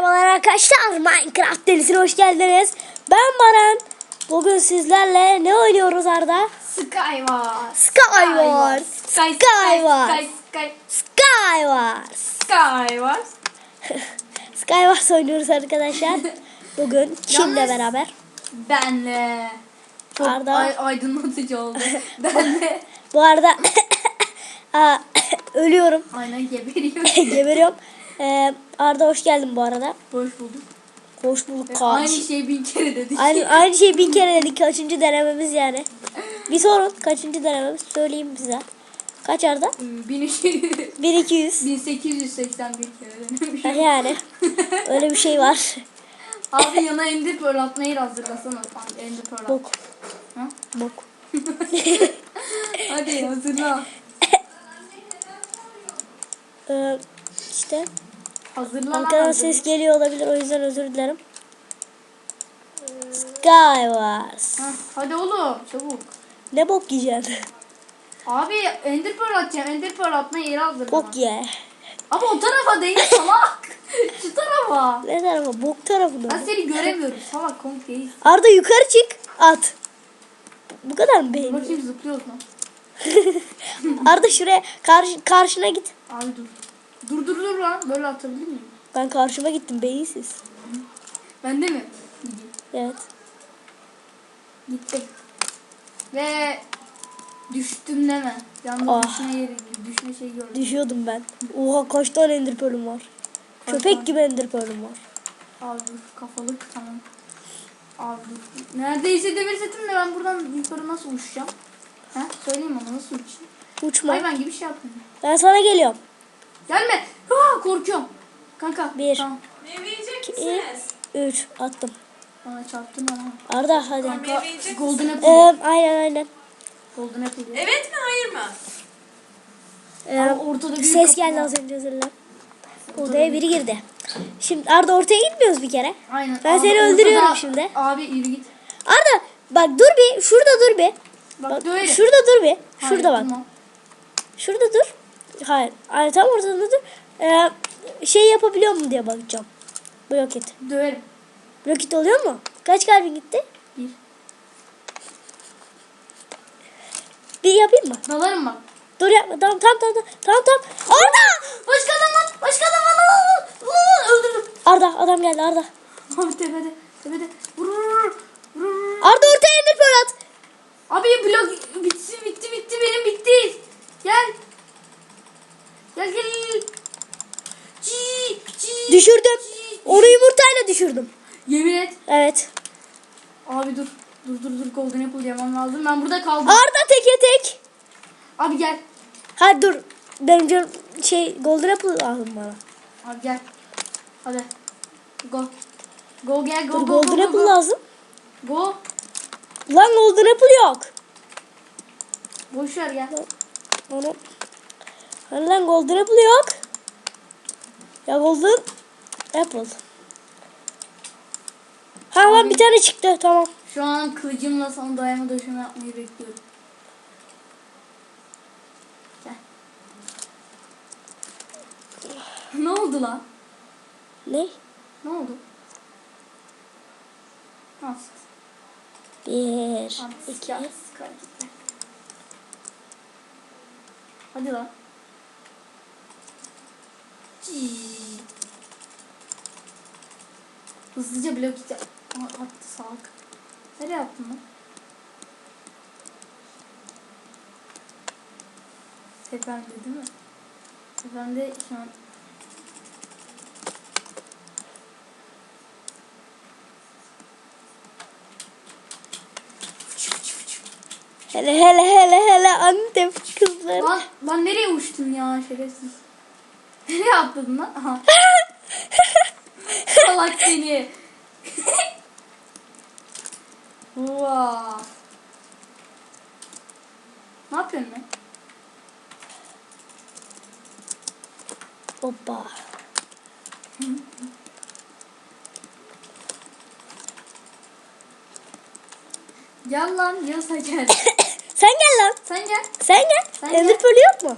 Merhabalar arkadaşlar Minecraft delisine hoş geldiniz. Ben Baran. Bugün sizlerle ne oynuyoruz Arda? Skywars. Skywars. Sky, Skywars. Sky, Sky, Skywars. Skywars. Skywars oynuyoruz arkadaşlar. Bugün Yalnız- beraber. Benle. Çok Arda. ay- aydınlatıcı oldu. Benle. Bu arada ölüyorum. Aynen geberiyor. Geberiyorum. Ee, Arda hoş geldin bu arada. Hoş bulduk. Hoş bulduk Aynı kardeş. şeyi bin kere dedik. Aynı, aynı şeyi bin kere dedik. Kaçıncı denememiz yani. Bir sorun. Kaçıncı denememiz? Söyleyeyim size. Kaç Arda? Hmm, 1200. 1200. 1881 kere denemiş. Yani öyle bir şey var. Abi yana ender pearl atmayı hazırlasana. Ender pearl at. Bok. Ha? Bok. Hadi hazırla. Ee, işte Hazırla. lan, arkadan ses geliyor olabilir. O yüzden özür dilerim. Skywars. Ha, hadi oğlum çabuk. Ne bok yiyeceksin? Abi Ender Pearl atacağım. Ender Pearl atmaya yeri hazırla. Bok ye. Ama o tarafa değil salak. Şu tarafa. Ne tarafa? Bok tarafına. Ben seni göremiyorum. Salak komik değil. Arda yukarı çık. At. Bu kadar mı beğendin? Bakayım zıplıyoruz lan. Arda şuraya karşı, karşına git. Abi dur. Dur dur dur lan. Böyle atabilir miyim? Ben karşıma gittim beyinsiz. Ben de mi? Evet. Gittim. Ve düştüm deme. Yalnız Ah. düşme yeri, düşme şeyi gördüm. Düşüyordum ben. Oha kaç tane ender pearl'üm var. Kaç Köpek tane? gibi ender pearl'üm var. Abi dur kafalık tamam. Abi dur. Neredeyse demir setim de ben buradan yukarı nasıl uçacağım? Ha? Söyleyeyim ama nasıl uçayım? Uçma. Hayvan gibi şey yapıyorum. Ben sana geliyorum. Gelme. Aa, korkuyorum. Kanka. Bir. Tamam. Meyve yiyecek 2, misiniz? 3 attım. Bana çarptın ama. Arda hadi. Yiyecek Golden apple. Ee, aynen aynen. Golden apple. Evet mi hayır mı? Ee, Ama ortada büyük ses geldi var. az önce dilerim. Odaya biri girdi. Şimdi Arda ortaya gitmiyoruz bir kere. Aynen. Ben Abi seni ortada- öldürüyorum şimdi. Abi yürü git. Arda bak dur bir. Şurada dur bir. Bak, Bak, şurada dur bir. Hayır, Şurada bak. tamam. Şurada dur. Hayır. Hayır tam ortada dur. Ee, şey yapabiliyor mu diye bakacağım. Blok et. Döverim. Blok it oluyor mu? Kaç kalbin gitti? Bir. Bir yapayım mı? Dalarım bak. Dur yapma. Tamam tamam tamam. Tamam tamam. Arda! Başka adam lan. Başka adam lan. Öldürdüm. Arda adam geldi Arda. Abi tepede. Tepede. Vur. Arda ortaya ender pearl at. Abi blok bitti bitti bitti benim bitti. Gel. Gel gel. Düşürdüm. Onu yumurtayla düşürdüm. Yemin et. Evet. Abi dur. Dur dur dur golden apple yemem lazım. Ben burada kaldım. Arda teke tek. Abi gel. Hadi dur. Benim canım şey golden apple lazım bana. Abi gel. Hadi. Go. Go gel go Dur go go golden go. apple Go. lazım. go. Lan golden apple yok. Boş ver gel. Onu. Hani lan golden apple yok. Ya golden apple. Ha lan Abi. bir tane çıktı tamam. Şu an kılıcımla sana dayama döşeme yapmayı bekliyorum. Gel. ne oldu lan? Ne? Ne oldu? Nasıl? Bir, Abi, iki. Hadi lan. Cii. Hızlıca blok. Aa, attı salak. Nereye attın lan? Tepemde değil mi? Tepemde şu an Hele hele hele hele Antep kızları. Lan, lan nereye uçtun ya şerefsiz? Nereye atladın lan? Aha. Salak seni. Wow. Ne yapıyorsun lan? Hoppa. Gel lan yaz gel. Sen gel lan. Sen gel. Sen gel. Sen Ender gel. pearl yok mu?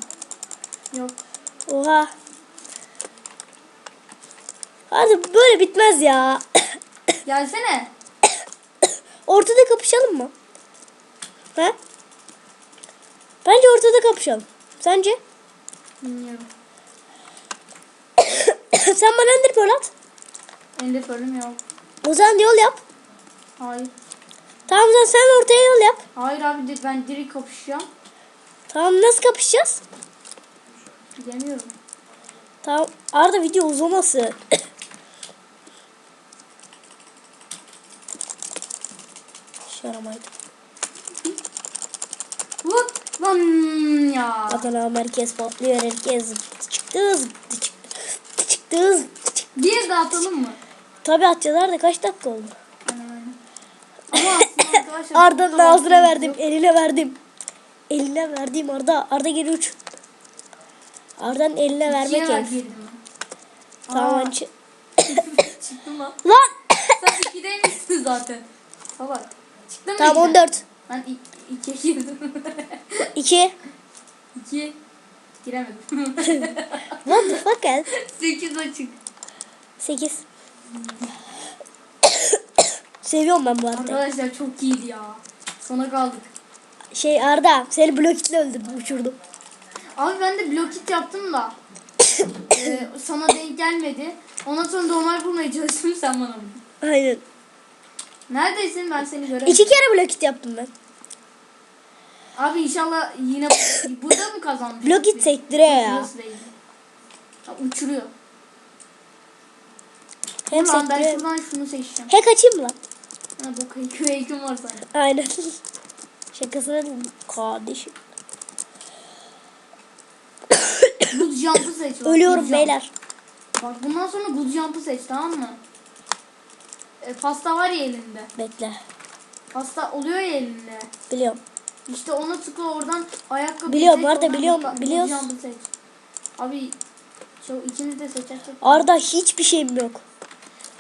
Yok. Oha. Hadi böyle bitmez ya. Gelsene. ortada kapışalım mı? He? Bence ortada kapışalım. Sence? Bilmiyorum. Sen bana ender pearl at. Ender pearl'üm yok. O zaman yol yap. Hayır. Tamam sen, sen ortaya yol yap. Hayır abi ben direkt kapışacağım. Tamam nasıl kapışacağız? Bilemiyorum. Tamam Arda video uzaması. Şaramaydı. Vut lan ya. Adana merkez patlıyor herkes çıktı zıptı çıktı çıktı. Bir de atalım mı? Tabi atacağız Arda kaç dakika oldu? Arda'nın ağzına verdim yok. eline verdim. Eline verdim Arda. Arda geri uç. Arda'nın eline İkiye vermek ben. Tamam Çıktım lan. Lan! Sen ikideymişsin zaten. Salak. Çıktın mı? tamam ikiden? 14. Ben i- ikiye girdim. 2. İki. Giremedim. What the fuck el? Sekiz açık. 8. Seviyorum ben bu Arda'yı. Arkadaşlar çok iyiydi ya. Sona kaldık. Şey Arda seni blokitle öldürdüm uçurdum. Abi ben de blokit yaptım da. Ee, sana denk gelmedi. Ondan sonra normal bulmaya çalıştım sen bana vurdun. Neredesin ben seni göremedim. İki kere blokit yaptım ben. Abi inşallah yine burada mı kazanmış? Blokit sektiriyor ya. Uçuruyor. Hem Ulan ben şuradan şunu seçeceğim. Hack açayım mı lan? Ha heykim heykim var sende. Aynen. Mi? kardeşim. Good jump'ı seç. Ölüyorum beyler. Bak bundan sonra good jump'ı seç tamam mı? E, pasta var ya elinde. Bekle. Pasta oluyor ya elinde. Biliyorum. İşte ona tıkla oradan ayakkabı Biliyorum, Arda, biliyorum, biliyoruz. Abi şu ikimiz de seçersek. Arda hiçbir şeyim yok.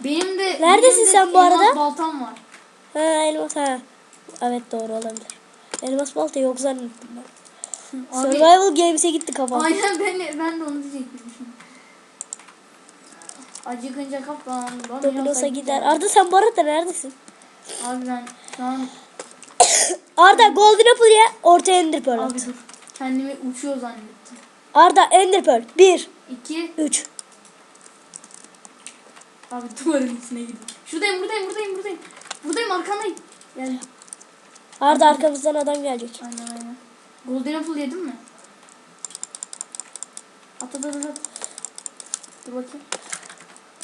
Benim de Neredesin benim de sen bu arada? baltam var. Ha elmas ha. Evet doğru olabilir. Elmas balta yok zannettim ben. Abi, Survival Games'e gitti kafam. aynen ben, ben de onu diyecektim. Acıkınca kapan. Dominos'a gider. Arda sen bu arada neredesin? Abi ben şu an Arda Golden Apple ye ortaya Ender Pearl abi dur. Kendimi uçuyor zannettim. Arda Ender Pearl. 1, İki. 3. Abi duvarın içine gidiyor. Şuradayım buradayım buradayım buradayım. Buradayım arkandayım. Gel. Arda arkamızdan adam gelecek. Aynen aynen. Golden Apple yedin mi? At at at at. Dur bakayım.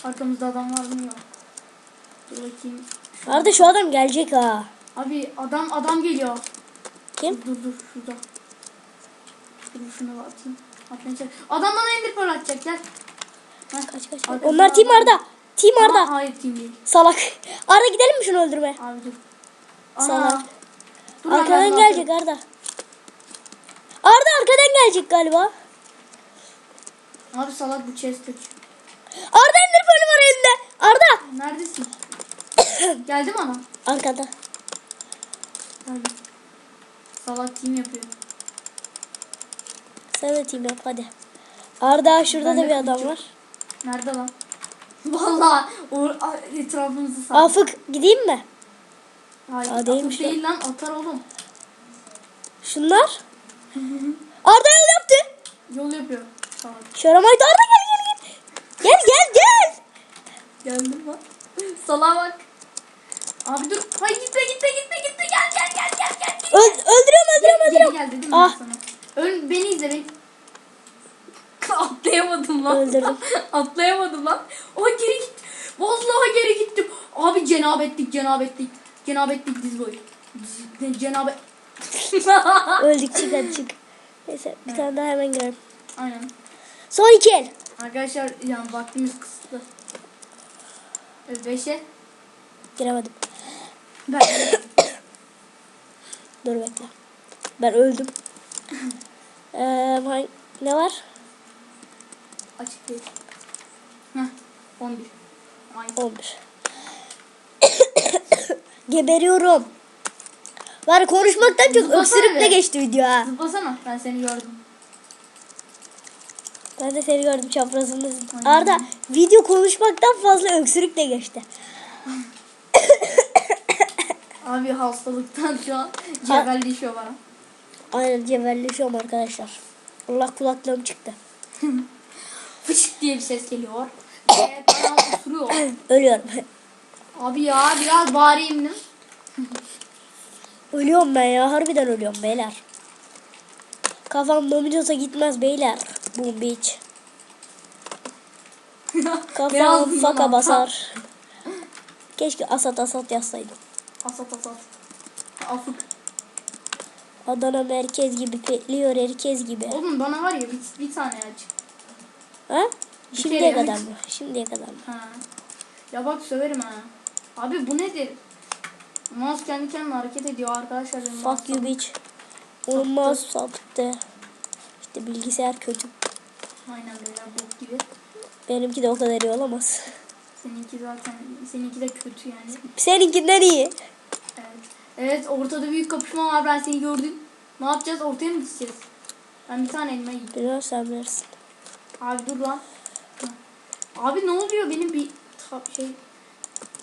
Arkamızda adam var mı yok. Dur bakayım. Arda şu adam gelecek ha. Abi adam adam geliyor. Kim? Dur dur şurada. Dur şunu atayım. Atmaya çalış- Adam bana ender pearl atacak gel. Heh. Kaç kaç. Arda- Onlar Team Arda. Team Ama Arda. hayır team değil. Salak. Arda gidelim mi şunu öldürmeye? Abi dur. Salak. Dur Arkadan gelecek Arda. Arda arkadan gelecek galiba. Abi salak bu chest. Arda Ender Pearl var elinde. Arda. Neredesin? Geldi mi adam? Arkada. Geldi. Salak team yapıyor. Sen de team yap hadi. Arda şurada Ben da bir adam kılıç var. Nerede lan? Vallahi o etrafımızı sar. Afık gideyim mi? Hayır, Aa, değilmiş değil lan atar oğlum. Şunlar. Arda yol yaptı. Yol yapıyor. Salak. Şaramaydı Arda gel gel. Gel gel gel. Geldim bak. Salağa bak. Abi dur. Hayır gitme gitme gitme gitme. Gel gel gel gel gel. gel. Öl, öldürüyorum öldürüyorum öldürüyorum. gel dedim Ah. ben sana. Ön, beni izle beni. Atlayamadım lan. Öldürdüm. Atlayamadım lan. O geri git. Vallahi geri gittim. Abi cenabetlik cenabetlik. Cenabetlik diz boyu. Cenabet. Öldük çık hadi çık. Neyse bir tane daha hemen girelim. Aynen. Son iki el. Arkadaşlar yani vaktimiz kısıtlı. Beşe. Giremedim. Ben. Dur bekle. Ben öldüm. Ee, ne var? Açık değil. Heh. 11. Ay. 11. Geberiyorum. Var konuşmaktan çok Zıplasana öksürükle geçti video ha. Zıplasana. Ben seni gördüm. Ben de seni gördüm çaprazında. Aynen. Arda video konuşmaktan fazla öksürükle geçti. Abi hastalıktan şu an cebelleşiyor bana. Aynen cebelleşiyorum arkadaşlar. Allah kulaklığım çıktı. Fışık diye bir ses geliyor. Ve bana osuruyor. Ölüyorum. Abi ya biraz bağırayım mı? ölüyorum ben ya. Harbiden ölüyorum beyler. Kafam Domino's'a gitmez beyler. Boom bitch. Kafam faka basar. Keşke asat asat yazsaydım. Asat asat. Afık. Adana merkez gibi petliyor herkes gibi. Oğlum bana var ya bir, bir tane aç. Ha? Bir Şimdiye kadar aç. mı? Şimdiye kadar mı? Ha. Ya bak söverim ha. Abi bu nedir? Mouse kendi kendine hareket ediyor arkadaşlar. Fuck you bitch. Olmaz sapıttı. İşte bilgisayar kötü. Aynen böyle bok gibi. Benimki de o kadar iyi olamaz. Seninki zaten seninki de kötü yani. Seninkinden iyi. Evet. Evet ortada büyük kapışma var ben seni gördüm. Ne yapacağız ortaya mı gideceğiz? Ben bir tane elma yiyeyim. Biraz sen bilirsin. Abi dur lan. Abi ne oluyor benim bir şey.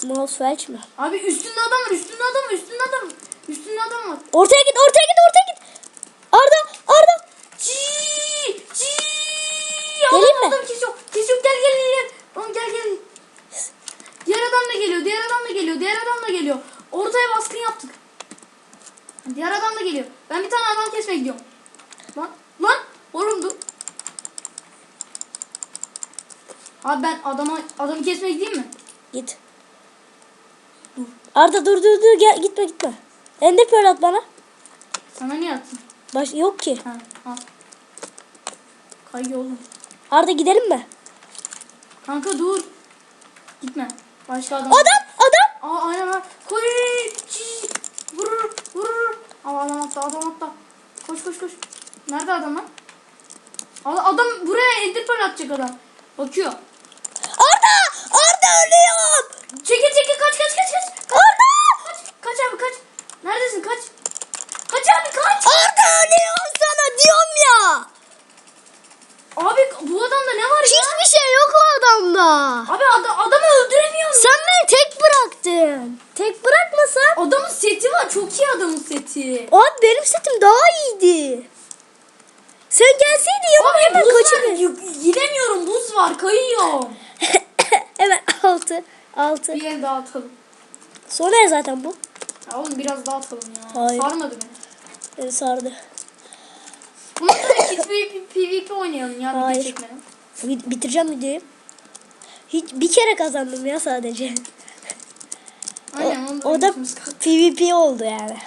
Mouse felç mi? Abi üstünde adam var üstünde adam var üstünde adam var. Üstünde adam var. Ortaya git ortaya git ortaya git. Arda. Geleyim mi? kesiyor. Kesiyor gel gel gel. Oğlum gel gel. Diğer adam da geliyor. Diğer adam da geliyor. Diğer adam da geliyor. Ortaya baskın yaptık. Diğer adam da geliyor. Ben bir tane adam kesmeye gidiyorum. Lan lan oğlum dur. Abi ben adama adamı kesmeye gideyim mi? Git. Arda dur dur dur gel gitme gitme. Ender pearl at bana. Sana niye attın? Baş yok ki. Ha, al. Kayıyor oğlum. Arda gidelim mi? Kanka dur. Gitme. Başka adam. Adam adam. Aa aynen var. Koy. Vurur. Vurur. Aa adam attı. Adam attı. Koş koş koş. Nerede adam lan? Adam buraya enderpearl atacak adam. Bakıyor. Arda Arda ölüyorum. Çekil çekil kaç kaç kaç kaç. Kaç. Kaç. Kaç abi kaç. Neredesin kaç. Kaç abi kaç. Arda ölüyorum sana diyorum ya. Abi bu adamda ne var ya? Hiçbir şey yok o adamda. Abi adam, adamı öldüremiyorum. Sen beni tek bıraktın. Tek bırakmasan. Adamın seti var. Çok iyi adamın seti. Abi benim setim daha iyiydi. Sen gelseydin yanıma hemen. Y- Gidemiyorum. Buz var. Kayıyorum. hemen altı. Altı. Bir el. Sonra ya zaten bu. Ya oğlum biraz daha atalım ya. Hayır. Sarmadı beni. Beni sardı. Bundan sonra PvP, PvP oynayalım ya. Hayır. Bitireceğim videoyu. Hiç bir kere kazandım ya sadece. Aynen da, O da. PvP oldu yani.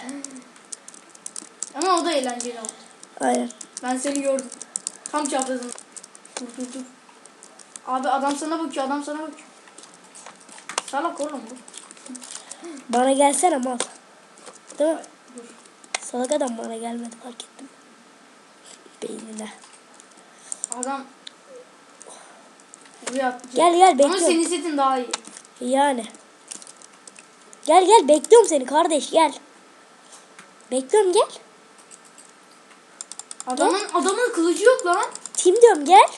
Ama o da eğlenceli oldu. Aynen. Ben seni gördüm. Tam çaprazım. Dur dur dur. Abi adam sana bakıyor. Adam sana bakıyor. Salak oğlum bu. Bana gelsene mal. Değil mi? Dur. Salak adam bana gelmedi fark ettim. Beynine. Adam buraya. Gel gel Ama bekliyorum. senin setin daha iyi. Yani. Gel gel bekliyorum seni kardeş gel. Bekliyorum gel. Adamın adamın kılıcı yok lan. Tim diyorum gel.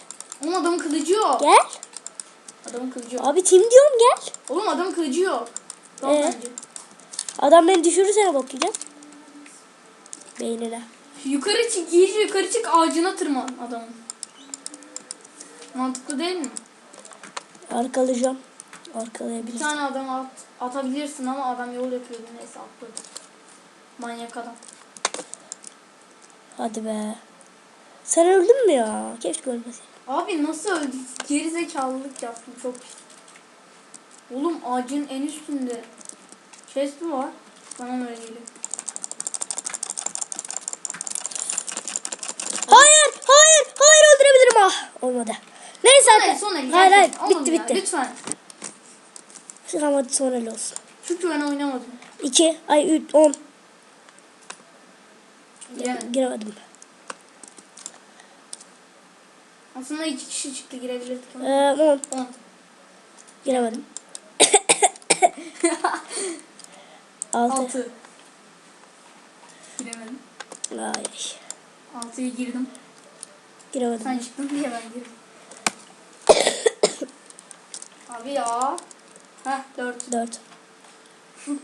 Oğlum adamın kılıcı yok. Gel. Adamın kılıcı yok. Abi tim diyorum gel. Oğlum adamın kılıcı yok. Tamam Ee? bence. Adam beni düşürürse bakacağım. Beynine. Yukarı çık, iyice yukarı çık ağacına tırman adamın. Mantıklı değil mi? Arkalayacağım. Bir Arkalayabilirim. tane adam at, atabilirsin ama adam yol yapıyordu neyse atladı. Manyak adam. Hadi be. Sen öldün mü ya? Keşke ölmeseydin. Abi nasıl öldü? Geri zekalılık yaptım çok. Oğlum ağacın en üstünde chest mi var? Bana mı öyle geliyor? Hayır, hayır, hayır öldürebilirim ah. Olmadı. Neyse Son el, hadi. son el. Hayır, hayır. Olmadı Bitti, ya, bitti. Lütfen. Tamam hadi son el olsun. Çünkü ben oynamadım. 2, ay 3, 10. Giremedim. Giremedim. Aslında iki kişi çıktı girebilirdik. Ee, 10. 10. Giremedim. 6. 6. Giremedim. Ay. 6'ya girdim. Giremedim. Sen çıktın diye ben girdim. Abi ya. Heh 4. 4.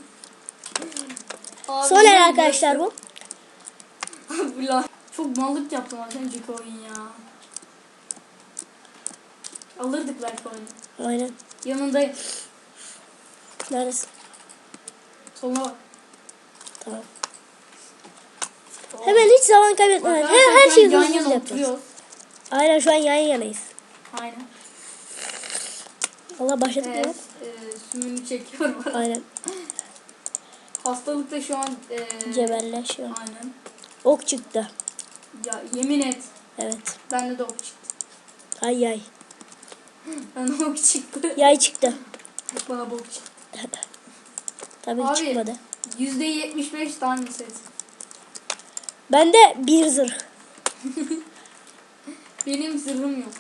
Abi Son el arkadaşlar bu. Abi la. Çok mallık yaptım az önceki oyun ya. Alırdık belki oyunu. Aynen. Yanındayım. Neredesin? Soluna bak. Tamam. Hemen hiç zaman kaybetmeden her, her şeyi hızlı hızlı yapacağız. Aynen şu an yan yanayız. Aynen. Allah başladık Evet. mı? E, sümünü çekiyorum. Aynen. Hastalıkta şu an e, Cebelleşiyor. Aynen. Ok çıktı. Ya yemin et. Evet. Bende de ok çıktı. Ay yay. Bende ok çıktı. Yay çıktı. Bana bok çıktı. Tabii Abi. çıkmadı. %75 tane set. Bende bir zırh. Benim zırhım yok.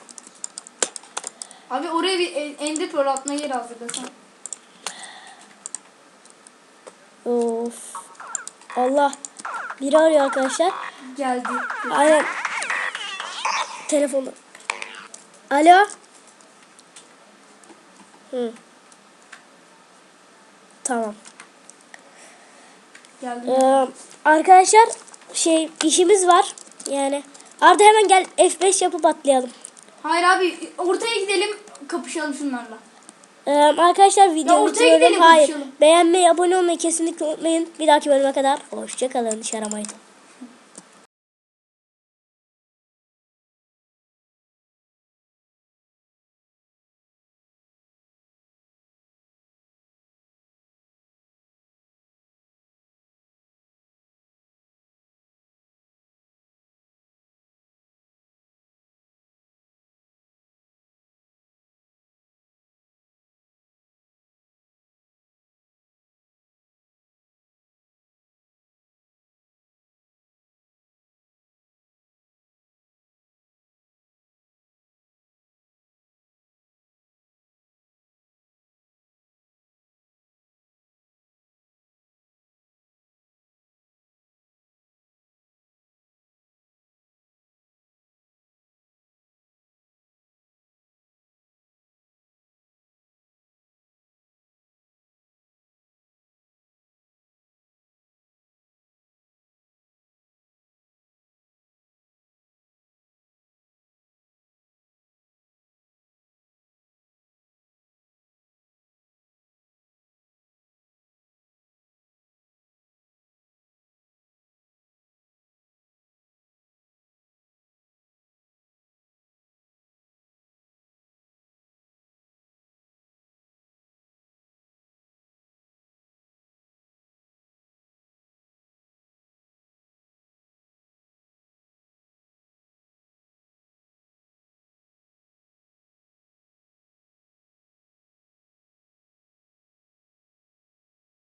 Abi oraya bir ender pearl atma yeri hazırlasan. Of. Allah. Biri arıyor arkadaşlar. Geldi. Aynen. Telefonu. Alo. Hı. Tamam. Geldi. Ee, arkadaşlar şey işimiz var. Yani Arda hemen gel F5 yapıp atlayalım. Hayır abi ortaya gidelim kapışalım şunlarla. Ee, arkadaşlar videomu gidelim, Hayır. konuşalım. Beğenmeyi, abone olmayı kesinlikle unutmayın. Bir dahaki bölüme kadar hoşçakalın. Şaramaydı.